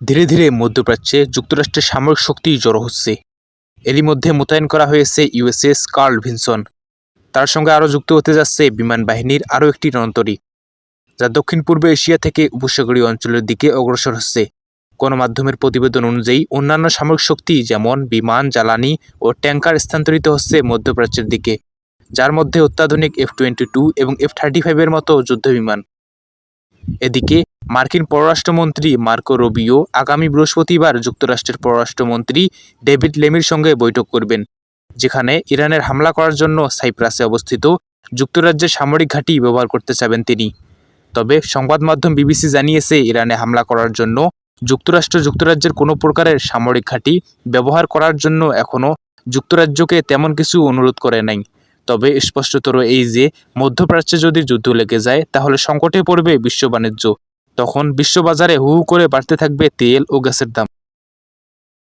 ধীরে ধীরে মধ্যপ্রাচ্যে যুক্তরাষ্ট্রের সামরিক শক্তি জড়ো হচ্ছে। এরই মধ্যে মোতায়েন করা হয়েছে ইউএসএস কার্ল ভিনসন। তার সঙ্গে আরও যুক্ত হতে যাচ্ছে বিমান বাহিনীর আরও একটি রণতরী, যা দক্ষিণ পূর্ব এশিয়া থেকে উপসাগরীয় অঞ্চলের দিকে অগ্রসর হচ্ছে। গণমাধ্যমের প্রতিবেদন অনুযায়ী, অন্যান্য সামরিক শক্তি যেমন বিমান, জ্বালানি ও ট্যাঙ্কার স্থানান্তরিত হচ্ছে মধ্যপ্রাচ্যের দিকে, যার মধ্যে অত্যাধুনিক এফ টোয়েন্টি টু এবং এফ থার্টি ফাইভের মতো যুদ্ধবিমান। এদিকে মার্কিন পররাষ্ট্রমন্ত্রী মার্কো রবিও আগামী বৃহস্পতিবার যুক্তরাষ্ট্রের পররাষ্ট্রমন্ত্রী ডেভিড লেমির সঙ্গে বৈঠক করবেন, যেখানে ইরানের হামলা করার জন্য সাইপ্রাসে অবস্থিত যুক্তরাজ্যের সামরিক ঘাঁটি ব্যবহার করতে চাবেন তিনি। তবে সংবাদ মাধ্যম বিবিসি জানিয়েছে, ইরানে হামলা করার জন্য যুক্তরাষ্ট্র যুক্তরাজ্যের কোনো প্রকারের সামরিক ঘাঁটি ব্যবহার করার জন্য এখনও যুক্তরাজ্যকে তেমন কিছু অনুরোধ করে নাই। তবে স্পষ্টতর এই যে, মধ্যপ্রাচ্যে যদি যুদ্ধ লেগে যায়, তাহলে সংকটে পড়বে বিশ্ব বাণিজ্য। তখন বিশ্ববাজারে হু হু করে বাড়তে থাকবে তেল ও গ্যাসের দাম।